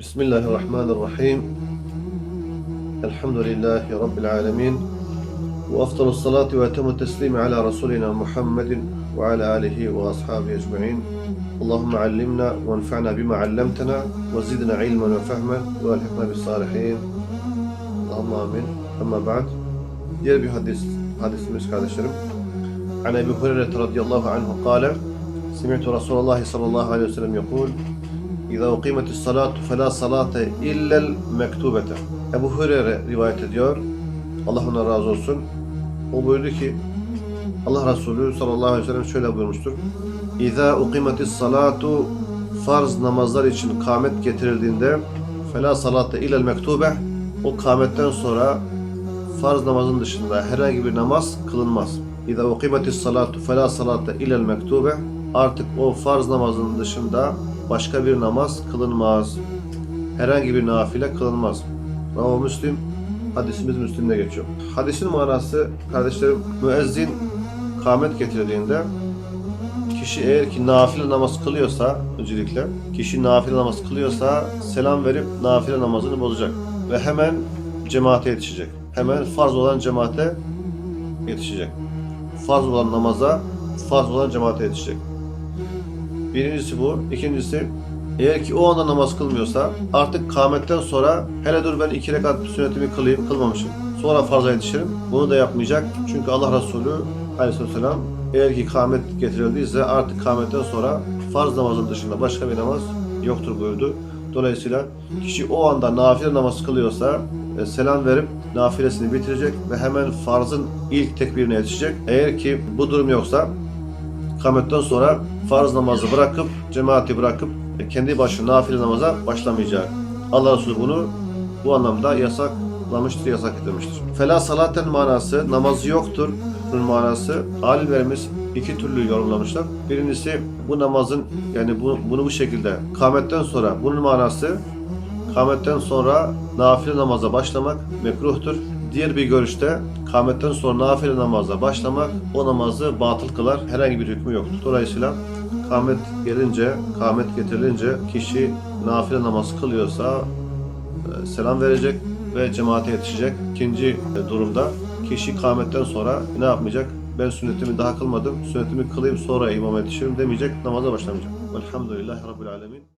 بسم الله الرحمن الرحيم. الحمد لله رب العالمين وأفضل الصلاة وأتم التسليم على رسولنا محمد وعلى آله وأصحابه أجمعين. اللهم علمنا وانفعنا بما علمتنا وزدنا علما وفهما وألحقنا بالصالحين. اللهم آمين. أما بعد diğer bir hadis hadisimiz kardeşlerim عن أبي هريرة رضي الله عنه قال سمعت رسول الله صلى الله عليه وسلم يقول İza uqimetis salatu fela salate illel mektubete. Ebu Hureyre rivayet ediyor. Allah ona razı olsun. O buyurdu ki Allah Resulü sallallahu aleyhi ve sellem şöyle buyurmuştur. İza uqimetis salatu farz namazlar için kâmet getirildiğinde fela salate illel mektube o kâmetten sonra farz namazın dışında herhangi bir namaz kılınmaz. İza uqimetis salatu fela salate illel mektube artık o farz namazın dışında başka bir namaz kılınmaz. Herhangi bir nafile kılınmaz. Rava Müslim, hadisimiz Müslim'de geçiyor. Hadisin manası kardeşlerim müezzin kâmet getirdiğinde kişi eğer ki nafile namaz kılıyorsa öncelikle kişi nafile namaz kılıyorsa selam verip nafile namazını bozacak ve hemen cemaate yetişecek. Hemen farz olan cemaate yetişecek. Farz olan namaza farz olan cemaate yetişecek. Birincisi bu. İkincisi eğer ki o anda namaz kılmıyorsa artık kâmetten sonra hele dur ben iki rekat sünnetimi kılayım kılmamışım. Sonra farza yetişirim. Bunu da yapmayacak. Çünkü Allah Resulü aleyhisselam eğer ki kâmet getirildiyse artık kâmetten sonra farz namazın dışında başka bir namaz yoktur buyurdu. Dolayısıyla kişi o anda nafile namaz kılıyorsa e, selam verip nafilesini bitirecek ve hemen farzın ilk tekbirine yetişecek. Eğer ki bu durum yoksa Kametten sonra farz namazı bırakıp, cemaati bırakıp kendi başına nafile namaza başlamayacak. Allah Resulü bunu bu anlamda yasaklamıştır, yasak etmiştir. Fela salaten manası namazı yoktur. Manası alimlerimiz iki türlü yorumlamışlar. Birincisi bu namazın yani bu, bunu bu şekilde kametten sonra bunun manası kametten sonra nafile namaza başlamak mekruhtur. Diğer bir görüşte kametten sonra nafile namaza başlamak o namazı batıl kılar. Herhangi bir hükmü yoktur. Dolayısıyla kamet gelince, kamet getirilince kişi nafile namaz kılıyorsa e, selam verecek ve cemaate yetişecek. İkinci e, durumda kişi kametten sonra ne yapmayacak? Ben sünnetimi daha kılmadım, sünnetimi kılayım sonra imama yetişirim demeyecek, namaza başlamayacak. Velhamdülillahi Rabbil Alemin.